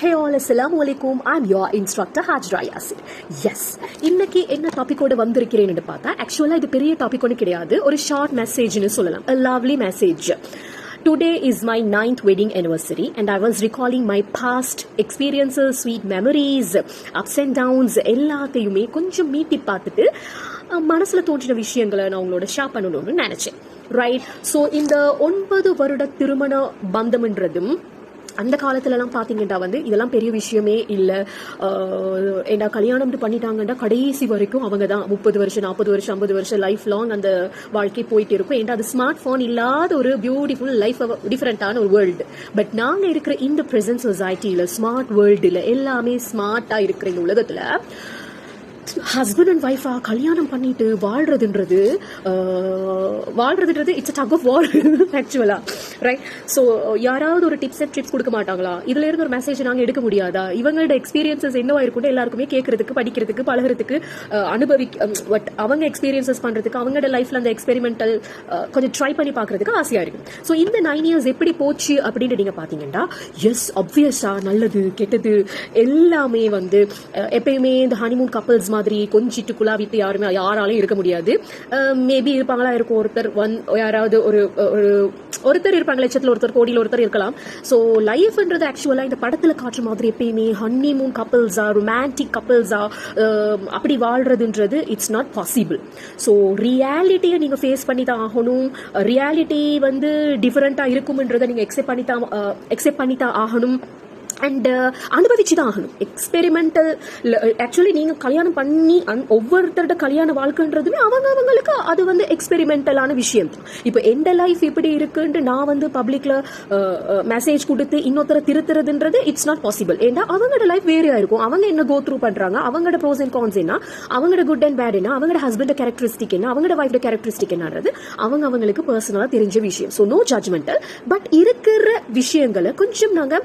Hey all அஸ்லாம் வலைக்கும் I'm your instructor Hajra Yasir yes இன்னைக்கு என்ன டாப்பிக்கோட வந்திருக்கிறேன்னு பார்த்தா ஆக்சுவலாக இது பெரிய டாபிக் ஒன்று கிடையாது. ஒரு ஷார்ட் மெசேஜ்னு சொல்லலாம். Lovely lovely message today is my ninth wedding anniversary and I was recalling my past experiences, sweet memories ups and downs எல்லாத்தையுமே கொஞ்சம் மீட்டி பார்த்துட்டு மனசில் தோன்றின விஷயங்களை நான் உங்களோட ஷேர் பண்ணணும்னு நினச்சேன். ரைட் ஸோ இந்த ஒன்பது வருட திருமண பந்தம்ன்றதும் அந்த காலத்துலலாம் பார்த்தீங்கன்னா வந்து இதெல்லாம் பெரிய விஷயமே இல்லை. ஏண்டா கல்யாணம் பண்ணிட்டாங்கன்னா கடைசி வரைக்கும் அவங்க தான் முப்பது வருஷம் நாற்பது வருஷம் ஐம்பது வருஷம் லைஃப் லாங் அந்த வாழ்க்கை போயிட்டு இருக்கும். ஏண்டா அது ஸ்மார்ட் ஃபோன் இல்லாத ஒரு பியூட்டிஃபுல் லைஃப் டிஃப்ரெண்ட்டான ஒரு வேர்ல்டு பட் நாங்கள் இருக்கிற இந்த ப்ரெசன்ட் சொசைட்டியில் ஸ்மார்ட் வேர்ல்டில் எல்லாமே ஸ்மார்ட்டாக இருக்கிற இந்த உலகத்தில் ஹஸ்பண்ட் அண்ட் ஒய்ஃபா கல்யாணம் பண்ணிட்டு வாழ்றதுன்றது ஆஹ், வாழ்றதுன்றது இட்ஸ் டக் ஆஃப் வார் ஆக்சுவலா ரைட் ஸோ யாராவது ஒரு டிப்ஸ் அண்ட் ட்ரிப்ஸ் கொடுக்க மாட்டாங்களா? இதுல இருந்து ஒரு மெசேஜ் நாங்கள் எடுக்க முடியாதா? இவங்களோட எக்ஸ்பீரியன்சஸ் என்னவா இருக்கும்னு எல்லாருக்குமே கேட்கறதுக்கு படிக்கிறதுக்கு பழகிறதுக்கு அனுபவி பட் அவங்க எக்ஸ்பீரியன்சஸ் பண்றதுக்கு அவங்களோட லைஃப்ல அந்த எக்ஸ்பெரிமெண்டல் கொஞ்சம் ட்ரை பண்ணி பார்க்கறதுக்கு ஆசையா இருக்கும் ஸோ இந்த நைன் இயர்ஸ் எப்படி போச்சு அப்படின்னு நீங்க பாத்தீங்கன்னா எஸ் அப்வியஸா நல்லது கெட்டது எல்லாமே வந்து எப்பயுமே இந்த ஹனிமூன் கப்பல்ஸ் மாதிரி கொஞ்சிட்டு குழாவிட்டு யாருமே யாராலையும் இருக்க முடியாது. மேபி இருப்பாங்களா? இருக்கும் ஒருத்தர் ஒன் யாராவது ஒரு ஒரு ஒருத்தர் இருப்பாங்க. லட்சத்தில் ஒருத்தர் கோடியில் ஒருத்தர் இருக்கலாம். ஸோ லைஃப்ன்றது ஆக்சுவலாக இந்த படத்தில் காட்டுற மாதிரி எப்பயுமே ஹன்னிமூன் கப்பிள்ஸா ரொமான்டிக் கப்பிள்ஸா அப்படி வாழ்றதுன்றது இட்ஸ் நாட் பாசிபிள் ஸோ ரியாலிட்டியை நீங்கள் ஃபேஸ் பண்ணி தான் ஆகணும். ரியாலிட்டி வந்து டிஃப்ரெண்ட்டாக இருக்கும்ன்றதை நீங்கள் எக்ஸெப்ட் பண்ணி தான் எக்ஸெப்ட் பண்ணி தான் ஆகணும். அண்ட் uh, அனுபவிச்சு தான் ஆகணும். எக்ஸ்பெரிமெண்டல் ஆக்சுவலி நீங்கள் கல்யாணம் பண்ணி அன்- ஒவ்வொருத்தரோட கல்யாண வாழ்க்கைன்றதுமே அவங்க அவங்களுக்கு அது வந்து எக்ஸ்பெரிமெண்டலான விஷயம். தான் இப்போ எந்த லைஃப் இப்படி இருக்குன்ட்டு நான் வந்து பப்ளிக்ல மெசேஜ் கொடுத்து இன்னொருத்தரை திருத்துறதுன்றது இட்ஸ் நாட் பாசிபிள் ஏன்னா அவங்களோட லைஃப் வேறையா இருக்கும் அவங்க என்ன கோ த்ரூ பண்ணுறாங்க அவங்களோட ப்ரோஸ் அண்ட் கான்ஸ் என்ன? அவங்களோட குட் அண்ட் பேட் என்ன? அவங்களோட ஹஸ்பண்டோட கேரக்டரிஸ்டிக் என்ன? அவங்களோட ஒய்ஃபோட கேரக்டரிஸ்டிக் என்னன்றது அவங்க அவங்களுக்கு பர்சனலாக தெரிஞ்ச விஷயம். ஸோ நோ ஜட்மெண்டல் பட் இருக்கிற விஷயங்களை கொஞ்சம் நாங்கள்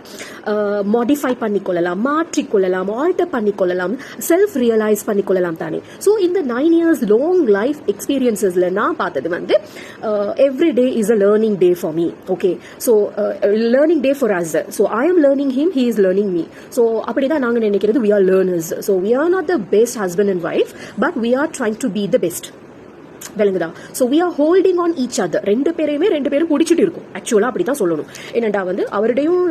மாடிஃபை பண்ணிக்கொள்ளலாம் மாற்றிக்கொள்ளலாம் ஆல்டர் பண்ணிக்கொள்ளலாம் செல்ஃப் ரியலைஸ் பண்ணிக்கொள்ளலாம் தானே. ஸோ இந்த நைன் இயர்ஸ் லாங் லைஃப் எக்ஸ்பீரியன்ஸஸில் நான் பார்த்தது வந்து every day is a learning day for me okay so learning day for us so I am learning him he is learning me so அப்படிதான் நாங்கள் நினைக்கிறது we are learners so we are not the best husband and wife but we are trying to be the best விளங்குதா? So we are holding on each other ரெண்டு பேரையுமே ரெண்டு பேரும் பிடிச்சிட்டு இருக்கும். ஆக்சுவலாக அப்படி தான் சொல்லணும். என்னடா வந்து அவருடையும்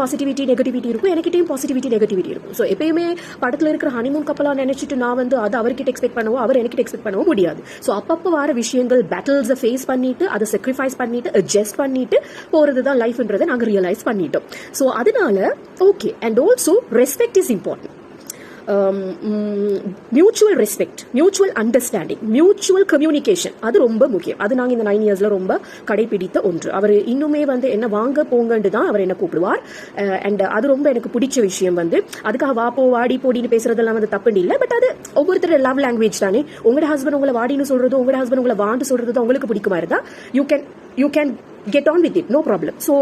பாசிட்டிவிட்டி நெகட்டிவிட்டி இருக்கும் எனக்கிட்டையும் பாசிட்டிவிட்டி நெகட்டிவிட்டி இருக்கும். ஸோ எப்பயுமே படத்தில் இருக்கிற ஹனிமூன் கப்பலாக நினச்சிட்டு நான் வந்து அதை அவர்கிட்ட எக்ஸ்பெக்ட் பண்ணவோ அவர் என்கிட்ட எக்ஸ்பெக்ட் பண்ணவோ முடியாது. ஸோ அப்பப்போ வர விஷயங்கள் பேட்டில்ஸை ஃபேஸ் பண்ணிட்டு அதை செக்ரிஃபைஸ் பண்ணிட்டு அட்ஜஸ்ட் பண்ணிட்டு போகிறது தான் லைஃப்ன்றதை நாங்கள் ரியலைஸ் பண்ணிட்டோம். ஸோ அதனால okay and also respect is important mutual respect mutual understanding mutual communication அது ரொம்ப முக்கியம். அது நாங்கள் இந்த நைன் இயர்ஸில் ரொம்ப கடைபிடித்த ஒன்று. அவர் இன்னுமே வந்து என்ன வாங்க போங்கன்ட்டு தான் அவர் என்ன கூப்பிடுவார். அண்ட் அது ரொம்ப எனக்கு பிடிச்ச விஷயம் வந்து அதுக்காக வா போ வாடி போடின்னு பேசுறதெல்லாம் வந்து தப்பு இல்லை. பட் அது ஒவ்வொருத்தர் லவ் லாங்குவேஜ் தானே. உங்களோட ஹஸ்பண்ட் உங்களை வாடின்னு சொல்றது உங்களோட ஹஸ்பண்ட் உங்களை வாண்டு சொல்றது உங்களுக்கு பிடிக்குமா இருந்தா you can you can get on with it no problem so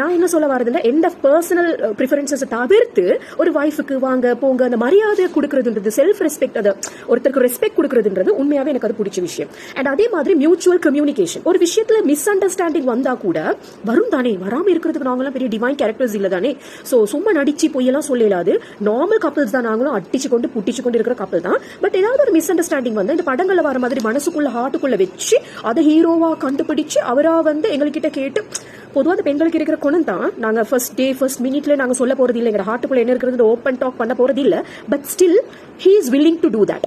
நான் என்ன சொல்ல வரதுன்னா எந்த பர்சனல் ப்ரிஃபரன்சஸை தவிர்த்து ஒரு ஒய்ஃபுக்கு வாங்க போங்க அந்த மரியாதை கொடுக்கறதுன்றது செல்ஃப் ரெஸ்பெக்ட் அதை ஒருத்தருக்கு ரெஸ்பெக்ட் கொடுக்கறதுன்றது உண்மையாகவே எனக்கு அது பிடிச்ச விஷயம். அண்ட் அதே மாதிரி மியூச்சுவல் கம்யூனிகேஷன் ஒரு விஷயத்தில் மிஸ் அண்டர்ஸ்டாண்டிங் வந்தால் கூட வரும் தானே வராமல் இருக்கிறதுக்கு நாங்களாம் பெரிய டிவைன் கேரக்டர்ஸ் இல்லை தானே. ஸோ சும்மா நடிச்சு பொய்யெல்லாம் சொல்லலாது. நார்மல் கப்பல்ஸ் தான் நாங்களும் அடிச்சு கொண்டு புட்டிச்சு கொண்டு இருக்கிற கப்பல் தான். பட் ஏதாவது ஒரு மிஸ் அண்டர்ஸ்டாண்டிங் வந்து இந்த படங்களில் வர மாதிரி மனசுக்குள்ள ஹார்ட்டுக்குள்ள வச்சு அதை ஹீரோவாக கண்டுபிடிச்சு அவராக வந்து எங்ககிட்ட கேட்டு பொதுவாக அந்த பெண்களுக்கு இருக்கிற குணம் தான். நாங்கள் ஃபர்ஸ்ட் டே ஃபர்ஸ்ட் மினிட்ல நாங்கள் சொல்ல போகிறது இல்லை. எங்கள் ஹார்ட்டுக்குள்ள என்ன இருக்கிறது ஓப்பன் டாக் பண்ண போகிறது இல்லை. But still he is willing to do that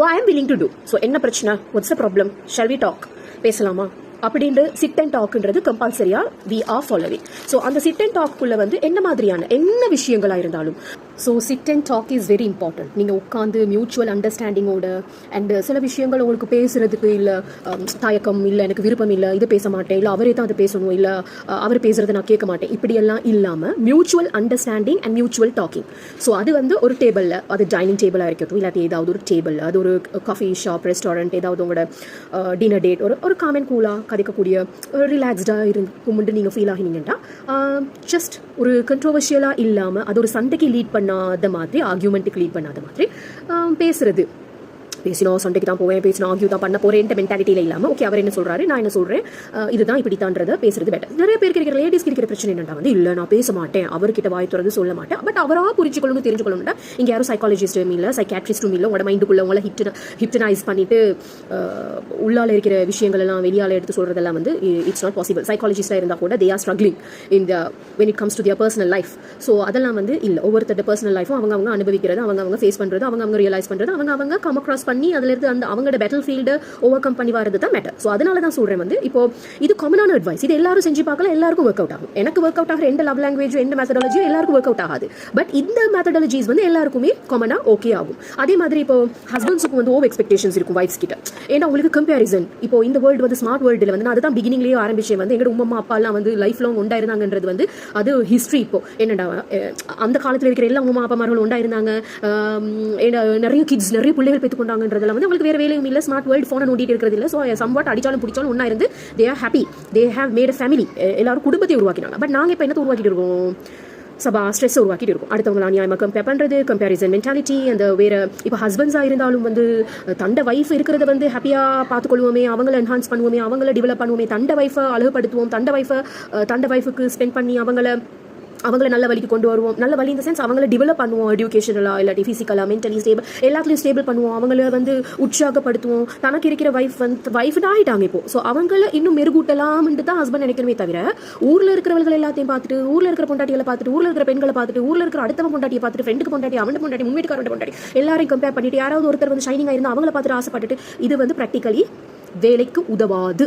oh I am willing to do so என்ன பிரச்சனை? What's a problem shall we talk பேசலாமா? அப்படின்ட்டு சிட் அண்ட் டாக்ன்றது கம்பல்சரியா வி ஆர் ஃபாலோவிங் ஸோ அந்த சிட் அண்ட் டாக்குள்ள வந்து என்ன மாதிரியான என்ன விஷயங்களா இருந்தாலும். So sit and talk is very important நீங்கள் உட்காந்து மியூச்சுவல் அண்டர்ஸ்டாண்டிங்கோட அண்ட் சில விஷயங்கள் உங்களுக்கு பேசுறதுக்கு இல்லை um, தயக்கம் இல்லை எனக்கு விருப்பம் இல்லை இது பேச மாட்டேன் இல்லை அவரே தான் அதை பேசணும் இல்லை அவர் பேசுறதை நான் கேட்க மாட்டேன் இப்படியெல்லாம் இல்லாமல் mutual understanding and mutual talking so அது வந்து ஒரு டேபிளில் அது டைனிங் டேபிளாக இருக்கட்டும் இல்லாட்டி ஏதாவது ஒரு டேபிள் அது ஒரு காஃபி ஷாப் ரெஸ்டாரண்ட் ஏதாவது உங்களோட டின்னர் டேட் ஒரு ஒரு காமன் கூலாக கதைக்கக்கூடிய ரிலாக்ஸ்டாக இருக்கும்னு நீங்கள் ஃபீல் ஆகினீங்கன்னா ஜஸ்ட் ஒரு கண்ட்ரோவர்ஷியலாக இல்லாமல் அது ஒரு சண்டைக்கு லீட் பண்ணாத மாதிரி ஆர்கியூமெண்ட்டுக்கு லீட் பண்ணாத மாதிரி பேசுகிறது பேசினோம் சண்டைக்கு தான் போவேன் பேசினா ஆகியூ தான் பண்ண போறேன் மென்டாலிட்டியில இல்லாமல் ஓகே அவர் என்ன சொல்றாரு? நான் என்ன சொல்றேன்? இதுதான் இப்படித்தான்றதை பேசுறது பெட்டர் நிறைய பேருக்கு இருக்கிற லேடிஸ்க்கு இருக்கிற பிரச்சனை என்னன்னா வந்து இல்ல நான் பேச மாட்டேன். அவர்கிட்ட வாய் திறந்து சொல்ல மாட்டேன். பட் அவராக புரிஞ்சுக்கணும்னு தெரிஞ்சுக்கணும்னா இங்க யாரும் சைக்காலஜிஸ்டும் இல்ல சைக்காட்ரிஸ்டும் இல்ல உங்களோட மைண்டுக்குள்ள உங்களை ஹிப்டன ஹிப்டனைஸ் பண்ணிட்டு உள்ளால இருக்கிற விஷயங்கள் எல்லாம் வெளியால எடுத்து சொல்றதெல்லாம் வந்து இட்ஸ் நாட் பாசிபிள் சைக்காலஜிஸ்டா இருந்தா கூட they are struggling in the when it comes to their personal life so அதெல்லாம் வந்து இல்லை. ஒவ்வொருத்தர் பர்சனல் லைஃபும் அவங்க அவங்க அனுபவிக்கிறது அவங்க அவங்க ஃபேஸ் பண்றது அவங்க அவங்க ரியலைஸ் பண்றது அவங்க அவங்க கம் அக்ராஸ் பண்ணி அதுலேருந்து அந்த அவங்களோட பேட்டில் ஃபீல்டு ஓவர் கம் பண்ணி வரது தான் மேட்டர் ஸோ அதனால தான் சொல்கிறேன் வந்து இப்போ இது காமனான அட்வைஸ் இது எல்லாரும் செஞ்சு பார்க்கலாம் எல்லாருக்கும் ஒர்க் அவுட் ஆகும். எனக்கு ஒர்க் அவுட் ஆகிற எந்த லவ் லாங்குவேஜ் எந்த மெத்தடாலஜியும் எல்லாருக்கும் ஒர்க் அவுட் ஆகாது. பட் இந்த மெத்தடாலஜிஸ் வந்து எல்லாருக்குமே காமனாக ஓகே ஆகும். அதே மாதிரி இப்போ ஹஸ்பண்ட்ஸுக்கு வந்து ஓவர் எக்ஸ்பெக்டேஷன்ஸ் இருக்கும் வைஃப்ஸ் கிட்ட. ஏன்னா உங்களுக்கு கம்பேரிசன் இப்போ இந்த வேர்ல்டு வந்து ஸ்மார்ட் வேர்ல்டில் வந்து நான் அதுதான் பிகினிங்லேயே ஆரம்பிச்சேன் வந்து எங்களோட உமா அப்பா எல்லாம் வந்து லைஃப் லாங் உண்டாயிருந்தாங்கன்றது வந்து அது ஹிஸ்ட்ரி இப்போ. என்னடா அந்த காலத்தில் இருக்கிற எல்லா உமா அப்பாமார்களும் உண்டாயிருந்தாங்க. இருந்தாங்க என்ன, நிறைய கிட்ஸ் நிறைய பிள்ளைகள் பெற்றுக்கொண்டாங்க. இருக்காங்கன்றதுல வந்து அவங்களுக்கு வேற வேலையும் இல்லை. ஸ்மார்ட் வேர்ல்டு ஃபோனை நோண்டிட்டு இருக்கிறது இல்லை. ஸோ சம்வாட் அடிச்சாலும் பிடிச்சாலும் ஒன்றா இருந்து they are happy they have made a family எல்லாரும் குடும்பத்தை உருவாக்கினாங்க. பட் நாங்கள் இப்போ என்னத்தை உருவாக்கிட்டு இருக்கோம்? சபா ஸ்ட்ரெஸ் உருவாக்கிட்டு இருக்கும். அடுத்தவங்க அநியாயமாக கம்பேர் பண்ணுறது கம்பேரிசன் மென்டாலிட்டி அந்த வேறு இப்போ ஹஸ்பண்ட்ஸாக இருந்தாலும் வந்து தண்டை தண்ட வைஃப் இருக்கிறத வந்து ஹாப்பியாக பார்த்துக்கொள்வோமே அவங்கள என்ஹான்ஸ் பண்ணுவோமே அவங்கள டெவலப் பண்ணுவோமே தண்ட வைஃபை அழகுப்படுத்துவோம் தண்ட வைஃபை தண்ட வைஃபுக்கு ஸ்பெண்ட் பண்ணி அவங்கள அவங்கள நல்ல வழிக்கு கொண்டு வருவோம். நல்ல வழி இந்த சென்ஸ் அவங்கள டெவலப் பண்ணுவோம் எஜுகேஷனலாக இல்லாட்டி ஃபிசிக்கலாக மென்டலி ஸ்டேபிள் எல்லாத்துலையும் ஸ்டேபிள் பண்ணுவோம். அவங்கள வந்து உற்சாகப்படுத்துவோம். தனக்கு இருக்கிற வைஃப் வந்து வைஃப்னு ஆகிட்டாங்க இப்போ. ஸோ அவங்கள இன்னும் மெருகூட்டலாம்னு தான் ஹஸ்பண்ட் நினைக்கணுமே தவிர ஊரில் இருக்கிறவர்கள் எல்லாத்தையும் பார்த்துட்டு ஊரில் இருக்கிற பொண்டாட்டிகளை பார்த்துட்டு ஊரில் இருக்கிற பெண்களை பார்த்துட்டு ஊரில் இருக்கிற அடுத்தவன் பொண்டாட்டியை பார்த்துட்டு ஃப்ரெண்டுக்கு பொண்டாட்டி அவன் பொண்டாட்டி முன்வீட்டுக்காரன் பொண்டாட்டி எல்லாரையும் கம்பேர் பண்ணிட்டு யாராவது ஒருத்தர் வந்து ஷைனிங்காக இருந்தால் அவங்கள பார்த்துட்டு ஆசைப்பட்டுட்டு இது வந்து ப்ராக்டிக்கலி வேலைக்கு உதவாது.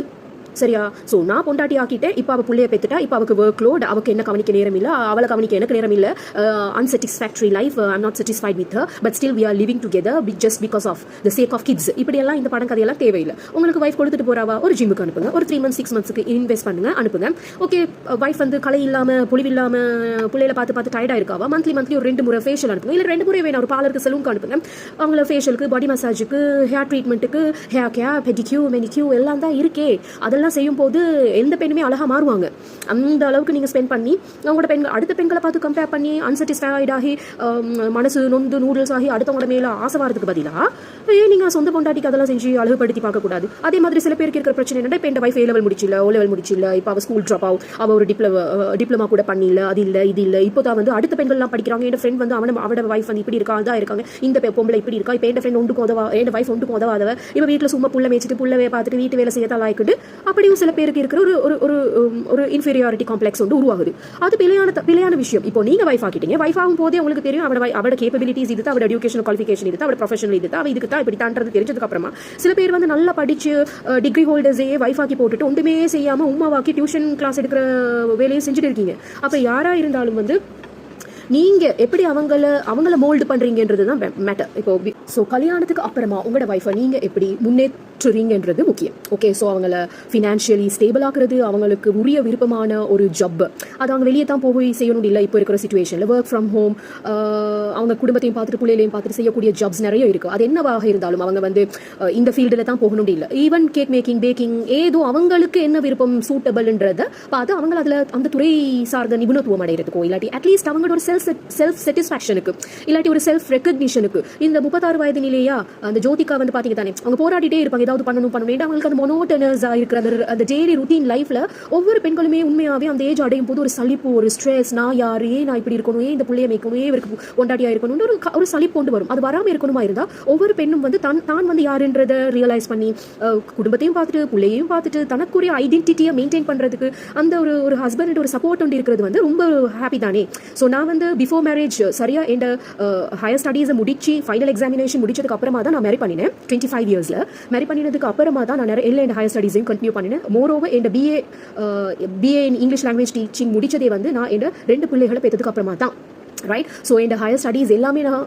சரியா? ஸோ நான் பொண்டாட்டி ஆக்கிட்டேன். இப்போ அவள் பிள்ளைய பெற்றுட்டா இப்போ அவளுக்கு ஒர்க் லோட் அவளுக்கு என்ன கவனிக்க நேரம் இல்லை அவளை கவனிக்க எனக்கு நேரம் இல்லை unsatisfactory life I'm not satisfied with but still we are living together just because of the sake of kids இப்படியெல்லாம் இந்த படம் கதையெல்லாம் தேவையில்லை. உங்களுக்கு வைஃப் கொடுத்துட்டு போறாவா? ஒரு ஜிம்முக்கு அனுப்புங்க. ஒரு த்ரீ மந்த்ஸ் சிக்ஸ் மந்த்ஸ்க்கு இன்வெஸ்ட் பண்ணுங்க அனுப்புங்க. ஓகே வைஃப் வந்து கலை இல்லாமல் பொழிவு இல்லாமல் பிள்ளையில பார்த்து பார்த்து டயர்டாக இருக்காவா? மந்த்லி மந்த்லி ஒரு ரெண்டு முறை ஃபேஷியல் அனுப்புங்க. இல்லை ரெண்டு முறை வேணும். ஒரு பார்லருக்கு சலூனுக்கு அனுப்புங்க. அவங்கள ஃபேஷியலுக்கு பாடி மசாஜுக்கு ஹேர் ட்ரீட்மெண்ட்டுக்கு ஹேர் கேர் பெடிக்யூ மெனிக்யூ எல்லாம் தான் இருக்கே. அதெல்லாம் செய்யும் போது எந்த பெண்ணுமே அழகாக மாறுவாங்க. அந்த அளவுக்கு நீங்கள் ஸ்பெண்ட் பண்ணி அவங்களோட பெண்கள் அடுத்த பெண்களை பார்த்து கம்பேர் பண்ணி அன்சாட்டிஸ்ஃபைட் ஆகி மனசு நொந்து நூடுல்ஸ் ஆகி அடுத்தவங்களோட மேலே ஆசை வரதுக்கு பதிலாக ஏன் நீங்கள் சொந்த பொண்டாட்டிக்கு அதெல்லாம் செஞ்சு அழகுபடுத்தி பார்க்கக்கூடாது. அதே மாதிரி சில பேருக்கு இருக்கிற பிரச்சனை என்னன்னா இப்போ என் வைஃப் ஏ லெவல் முடிச்சில்ல ஓ லெவல் முடிச்சில்ல இப்போ அவள் ஸ்கூல் ட்ராப் ஆகும் அவள் ஒரு டிப்ளமோ டிப்ளமா கூட பண்ணியில்ல அது இல்லை இது இல்லை இப்போ தான் வந்து அடுத்த பெண்கள்லாம் படிக்கிறாங்க என் ஃப்ரெண்ட் வந்து அவன அவட வைஃப் வந்து இப்படி இருக்கா அதான் இருக்காங்க இந்த பொம்பளை இப்படி இருக்கா இப்போ என் ஃப்ரெண்ட் ஒன்றுக்கும் உதவா என் வைஃப் ஒன்றுக்கும் உதவாதவ இப்போ வீட்டில் சும்மா புள்ள மேய்ச்சிட்டு புள்ளவே பார்த்துட்டு வீட்டு வேலை செய்ய தலாய்க்கிட்டு அப்படியும் சில பேருக்கு இருக்கிற ஒரு ஒரு ஒரு ஒரு இன்ஃபீரியாரிட்டி காம்ப்ளெக்ஸ் வந்து உருவாகுது. அது பிழையான த- பிழையான விஷயம். இப்போ நீங்க வைஃப் ஆகிட்டீங்க வைஃப் ஆகும் போதே உங்களுக்கு தெரியும் அவட அவட கேப்பபிலிட்டிஸ் இது அவட எஜுகேஷன் குவாலிஃபிகேஷன் இது அவட ப்ரொஃபஷனல் இது அவ இதுக்கு தான் இப்படி தான்றது தெரிஞ்சதுக்கு அப்புறமா சில பேர் வந்து நல்லா படிச்சு டிகிரி ஹோல்டர்ஸே வைஃப் ஆக்கி போட்டுட்டு ஒன்றுமே செய்யாம உமாவாக்கி டியூஷன் கிளாஸ் எடுக்கிற வேலையை செஞ்சுட்டு இருக்கீங்க. அப்ப யாரா இருந்தாலும் வந்து நீங்க எப்படி அவங்கள அவங்கள மோல்டு பண்றீங்கன்றது தான் மேட்டர் இப்போ ஸோ கல்யாணத்துக்கு அப்புறமா உங்களோட வைஃபை நீங்கள் எப்படி முன்னேற்றுறீங்கன்றது முக்கியம். ஓகே ஸோ அவங்கள ஃபினான்ஷியலி ஸ்டேபிள் ஆக்குறது அவங்களுக்கு உரிய விருப்பமான ஒரு ஜப் அது அவங்க வெளியே தான் போய் செய்யணும் இல்லை இப்போ இருக்கிற சுச்சுவேஷனில் ஒர்க் ஃப்ரம் ஹோம் அவங்க குடும்பத்தையும் பார்த்துட்டு பிள்ளைகளையும் பார்த்துட்டு செய்யக்கூடிய ஜப்ஸ் நிறைய இருக்கு. அது என்னவாக இருந்தாலும் அவங்க வந்து இந்த ஃபீல்டில் தான் போகணும் இல்லை. ஈவன் கேக் மேக்கிங் பேக்கிங் ஏதோ அவங்களுக்கு என்ன விருப்பம் சூட்டபிள்ன்றதை பார்த்து அவங்க அதில் அந்த துறை சார்ந்த நிபுணத்துவம் அடைகிறதுக்கோ இல்லாட்டி அட்லீஸ்ட் அவங்களோட ஒரு செல்ஃப் செல்ஃப் சாட்டிஸ்ஃபேக்ஷனுக்கு இல்லாட்டி ஒரு செல்ஃப் ரெக்கக்னிஷனுக்கு இந்த முப்பத்தாறு வயது நிலையா? அந்த ஜோதிகா வந்து பாத்தீங்க தானே அவங்க போராடிட்டே இருப்பாங்க ஏதாவது பண்ணணும் பண்ணணும் ஏன்னா அவங்களுக்கு அந்த மொனோட்டனஸா இருக்கிற அந்த அந்த டெய்லி ருட்டீன் லைஃப்ல ஒவ்வொரு பெண்களுமே உண்மையாவே அந்த ஏஜ் அடையும் போது ஒரு சளிப்பு ஒரு ஸ்ட்ரெஸ் நான் யார் ஏன் நான் இப்படி இருக்கணும் ஏன் இந்த புள்ளைய மேய்க்கணும் ஏன் இவருக்கு பொண்டாட்டியா இருக்கணும்னு ஒரு ஒரு சளிப்பு கொண்டு வரும். அது வராமல் இருக்கணுமா இருந்தா ஒவ்வொரு பெண்ணும் வந்து தான் தான் வந்து யாருன்றத ரியலைஸ் பண்ணி குடும்பத்தையும் பார்த்துட்டு பிள்ளையையும் பார்த்துட்டு தனக்குரிய ஐடென்டிட்டியை மெயின்டைன் பண்றதுக்கு அந்த ஒரு ஒரு ஹஸ்பண்ட் ஒரு சப்போர்ட் ஒன்று இருக்கிறது வந்து ரொம்ப ஹாப்பி தானே. ஸோ நான் வந்து பிஃபோர் மேரேஜ் சரியா என் ஹையர் ஸ்டடீஸை முடிச்சு ஃபைனல் எக்ஸாமினேஷன் முடிச்சதுக்கு அப்புறமா தான் நான் மேரி பண்ணினேன். டுவெண்ட்டி ஃபைவ் இயர்ஸில் மேரி பண்ணினதுக்கு அப்புறமா தான் நான் நிறைய எல் என் ஹையர் ஸ்டடீஸையும் கண்டினியூ பண்ணினேன். More N BA BA in English language teaching முடிச்சதே வந்து நான் என் ரெண்டு பிள்ளைகளை பெற்றதுக்கு அப்புறமா தான். ரைட் ஸோ இந்த ஹையர் ஸ்டடீஸ் எல்லாமே நான்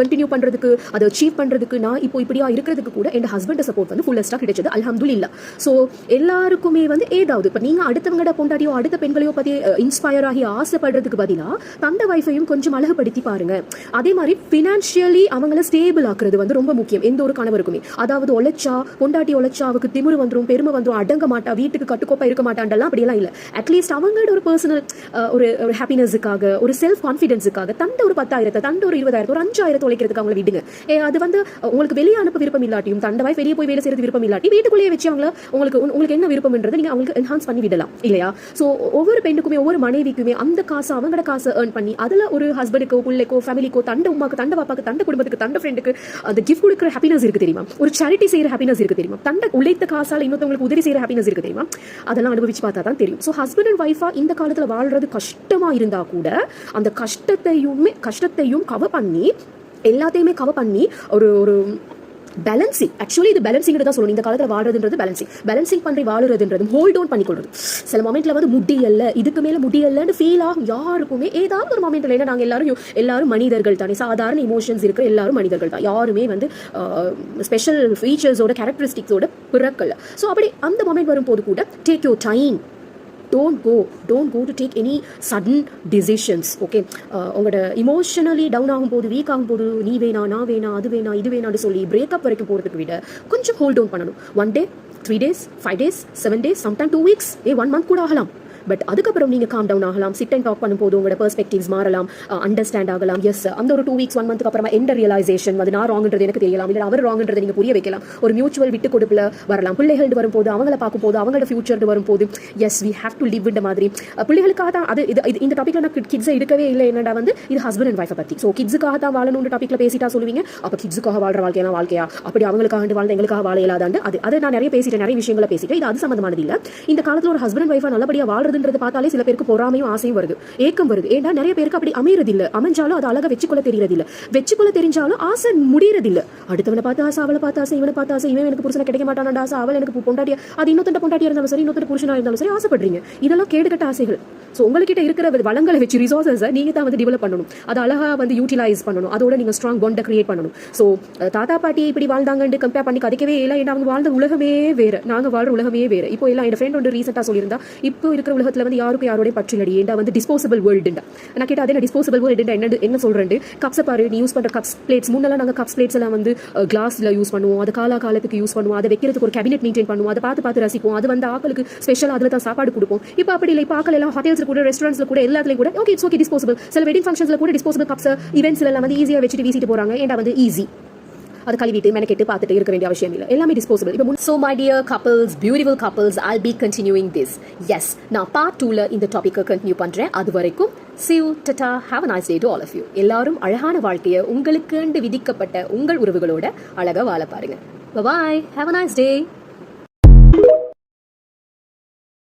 கண்டினியூ பண்ணுறதுக்கு அதை அச்சீவ் பண்ணுறதுக்கு நான் இப்போ இப்படியா இருக்கிறதுக்கு கூட என் ஹஸ்பண்ட் சப்போர்ட் வந்து ஃபுல்லஸ்ட்டாக கிடைச்சது. அல்ஹம்துலில்லா. ஸோ எல்லாருக்குமே வந்து ஏதாவது இப்போ நீங்கள் அடுத்தவங்கட பொண்டாட்டியோ அடுத்த பெண்களையோ பற்றி இன்ஸ்பயர் ஆகி ஆசைப்படுறதுக்கு பதிலாக தந்த வைஃபையும் கொஞ்சம் அழகுபடுத்தி பாருங்க. அதே மாதிரி ஃபினான்ஷியலி அவங்கள ஸ்டேபிள் ஆக்குறது வந்து ரொம்ப முக்கியம் எந்த ஒரு கணவருக்குமே. அதாவது உழைச்சா பொண்டாட்டி உழைச்சா அவருக்கு திமிரு வந்துரும் பெருமை வந்துரும் அடங்க மாட்டா வீட்டுக்கு கட்டுக்கோப்பா இருக்க மாட்டாண்டெல்லாம் அப்படியெல்லாம் இல்லை. அட்லீஸ்ட் அவங்களோட ஒரு பர்சனல் ஒரு ஒரு ஹாப்பினஸுக்காக ஒரு செல்ஃப் கான்ஃபிடன்ஸுக்காக தண்ட ஒரு பத்தாயிரத்தை தண்ட ஒரு இருபதாயிரத்தை ஒரு அஞ்சாயிரத்தை உழைக்கிறதுக்கு அவங்களை விடுங்க. ஏ, அது வந்து உங்களுக்கு வெளியே அனுப்ப விருப்பம் இல்லாட்டியும் தண்ட வாய் வெளியே போய் வேலை செய்யறது விருப்பம் இல்லாட்டி வீட்டுக்குள்ளேயே வச்சு அவங்கள உங்களுக்கு உங்களுக்கு என்ன விருப்பம்ன்றது நீங்க அவங்களுக்கு என்ஹான்ஸ் பண்ணி விடலாம். இல்லையா? ஸோ ஒவ்வொரு பெண்ணுக்குமே ஒவ்வொரு மனைவிக்குமே அந்த காசு அவங்களோட காசை ஏர்ன் பண்ணி அதுல ஒரு ஹஸ்பண்டுக்கோ பிள்ளைக்கோ ஃபேமிலிக்கோ தண்ட உமாக்கு தண்ட பாப்பாக்கு தண்ட குடும்பத்துக்கு தண்ட ஃப்ரெண்டுக்கு அந்த கிஃப்ட் கொடுக்குற ஹாப்பினஸ் இருக்கு தெரியுமா? ஒரு சேரிட்டி செய்யற ஹாப்பினஸ் இருக்கு தெரியுமா? தண்ட உழைத்த காசால இன்னொருத்தவங்களுக்கு உதவி செய்யற ஹாப்பினஸ் இருக்கு தெரியுமா? அதெல்லாம் அனுபவிச்சு பார்த்தா தான் தெரியும். ஸோ ஹஸ்பண்ட் அண்ட் ஒய்ஃபா இந்த காலத்தில் வாழ்றது கஷ்டமா இருந்தா கூட அந்த கஷ்டத்தையுமே கஷ்டத்தையும் கவர் பண்ணி எல்லாத்தையுமே கவர் பண்ணி ஒரு ஒரு பேலன்சிங் ஆக்சுவலி இது பேலன்சிங் தான் சொல்லணும். இந்த காலத்தில் வாழ்றதுன்றது பேலன்சிங் பேலன்சிங் பண்ணி வாழுறதுன்றது ஹோல்ட் டவுன் பண்ணிக்கொள்றது. சில மொமெண்ட்ல வந்து முடியல இதுக்கு மேலே முடியலன்னு ஃபீல் ஆகும். யாருக்குமே ஏதாவது ஒரு மொமெண்ட்ல என்ன நாங்கள் எல்லாரும் எல்லாரும் மனிதர்கள் தானே. சாதாரண இமோஷன்ஸ் இருக்கிற எல்லாரும் மனிதர்கள் தான். யாருமே வந்து ஸ்பெஷல் ஃபீச்சர்ஸோட கேரக்டரிஸ்டிக்ஸோட பிறக்கல. ஸோ அப்படி அந்த மொமெண்ட் வரும்போது கூட take your time don't go don't go to take any sudden decisions okay உங்களோட இமோஷனலி டவுன் ஆகும்போது வீக் ஆகும்போது நீ வேணா நான் வேணா அது வேணா இது வேணான்னு சொல்லி பிரேக்கப் வரைக்கும் போகிறதுக்கு விட கொஞ்சம் ஹோல்ட் டவுன் பண்ணணும். One day three days five days seven days sometime two weeks a one month கூட ஆகலாம். பட் அதுக்கப்புறம் நீங்கள் காம் டவுன் ஆகலாம். சிட் அண்ட் டாக் பண்ணும்போது உங்களோட பெர்ஸ்பெக்டிவ்ஸ் மாறலாம். Uh, அண்டர்ஸ்டாண்ட் ஆகலாம். எஸ் அந்த ஒரு டூ வீக்ஸ் ஒன் மந்த்க்கு அப்புறமா எந்த ரியலைசேஷன் அது நான் ராங்ன்றது எனக்கு தெரியலாம். இல்லை அவர் ராங்ன்றதை நீங்கள் புரிய வைக்கலாம். ஒரு மியூச்சுவல் விட்டு கொடுப்புல வரலாம். பிள்ளைகள் வரும்போது அவங்கள பார்க்கும்போது அவங்களோட ஃபியூச்சர் வரும்போது yes we have to live இந்த மாதிரி. Uh, பிள்ளைகளுக்காக தான் அது இது இந்த டாப்பிக்கில் நான் கிட்ஸை எடுக்கவே இல்லை என்னடா வந்து இது ஹஸ்பண்ட் அண்ட் ஒய்ஃபை பற்றி ஸோ கிட்ஸுக்காக தான் வாழணும்னு டாப்பிக்கில் பேசிட்டா சொல்லுவீங்க. அப்போ கிட்ஸுக்காக வாழ்ற வாழ்க்கையான வாழ்க்கையா? அப்படி அவங்களுக்காக வாழ்ந்த எங்களுக்காக வாழ இல்லாதாண்டு அது அதை நான் நிறைய பேசிட்டேன். நிறைய விஷயங்களை பேசிட்டேன். இது அது சம்மந்தமானது இல்லை. இந்த காலத்தில் ஒரு ஹஸ்பண்ட் அண்ட் ஒய்ஃபை நல்லபடியாக வாழ்றதுன்றது பார்த்தாலே சில பேருக்கு பொறாமையும் ஆசையும் வருது. ஏக்கம் வருது. ஏன்னா நிறைய பேருக்கு அப்படி அமையறதில்ல. அமைஞ்சாலும் அது அழகா வச்சுக்கொள்ள தெரியறதில்ல. வச்சுக்கொள்ள தெரிஞ்சாலும் ஆசை முடியறதில்லை. அடுத்தவனை பார்த்து ஆசை அவளை பார்த்து ஆசை இவனை பார்த்து ஆசை இவன் எனக்கு புருஷனை கிடைக்க மாட்டானா ஆசை அவள் எனக்கு பொண்டாட்டியா அது இன்னொருத்த பொண்டாட்டியா இருந்தாலும் சரி இன்னொருத்த புருஷனா இருந்தாலும் சரி ஆசைப்படுறீங்க. இதெல்லாம் கேடுகட்ட ஆசைகள். ஸோ உங்ககிட்ட இருக்கிற வளங்களை வச்சு ரிசோர்ஸஸை நீங்கள் தான் வந்து டெவலப் பண்ணணும். அது அழகாக வந்து யூட்டிலைஸ் பண்ணணும். அதோட நீங்கள் ஸ்ட்ராங் பாண்டை கிரியேட் பண்ணணும். ஸோ தாத்தா பாட்டி இப்படி வாழ்ந்தாங்கன்னு கம்பேர் பண்ணி கதைக்கவே இல்லை. ஏன்னா அவங்க வாழ்ந்த உலகமே வேறு. நாங்கள் வாழ்ற உலகமே வேறு. இப்போ எல்லாம் என் ஃப்ரெண்ட் ஒன்று ரீசெண்டாக சொல்லியிருந்தா இப்போ இருக்கிற உலகத்தில் வந்து யாருக்கும் யாரோடய பற்றிலடி ஏண்டா வந்து டிஸ்போசபிள் வேர்ல்டுண்டா நான் கேட்டால் அதே டிஸ்போசபிள் வேர்ல்டுண்டா என்ன என்ன சொல்கிறேன் கப்ஸை பாரு நீ யூஸ் பண்ணுற கப்ஸ் பிளேட்ஸ் முன்னெல்லாம் நாங்கள் கப்ஸ் பிளேட்ஸ் எல்லாம் வந்து கிளாஸ்ல யூஸ் பண்ணுவோம். அது காலா காலத்துக்கு யூஸ் பண்ணுவோம். அதை வைக்கிறதுக்கு ஒரு கேபினெட் மெயின்டைன் பண்ணுவோம். அதை பார்த்து பார்த்து ரசிப்போம். அது வந்து ஆக்களுக்கு ஸ்பெஷல் அதில் தான் சாப்பாடு கொடுப்போம். இப்போ அப்படி இல்லை. இப்போ ஆக்கள் எல்லாம் ஹோட்டல்ஸ் கூட ரெஸ்டாரண்ட்ஸ்ல கூட எல்லாத்துலையும் கூட ஓகே இட்ஸ் ஓகே டிஸ்போசபிள் சில வெட்டிங் ஃபங்க்ஷன்ஸில் கூட டிஸ்போசபிள் கப்ஸ் ஈவெண்ட்ஸ் எல்லாம் வந்து ஈஸியாக வச்சுட்டு வீசிட்டு போறாங்க. ஏன்டா வந்து ஈஸி அது கழுவிட்டு மெனக்கெட்டு பார்த்துட்டு இருக்க வேண்டிய அவசியம் இல்லை. எல்லாமே டிஸ்போசபிள் இப்போ so my dear couples beautiful couples I'll be continuing this yes நான் பார்ட் டூல இந்த டாப்பிக்கை கண்டினியூ பண்றேன். அது வரைக்கும் சிவ் tata have a nice day to all of you எல்லாரும் அழகான வாழ்க்கையை உங்களுக்கு விதிக்கப்பட்ட உங்கள் உறவுகளோட அழகாக வாழ பாருங்க. பாய் ஹாவ் அ நைஸ் டே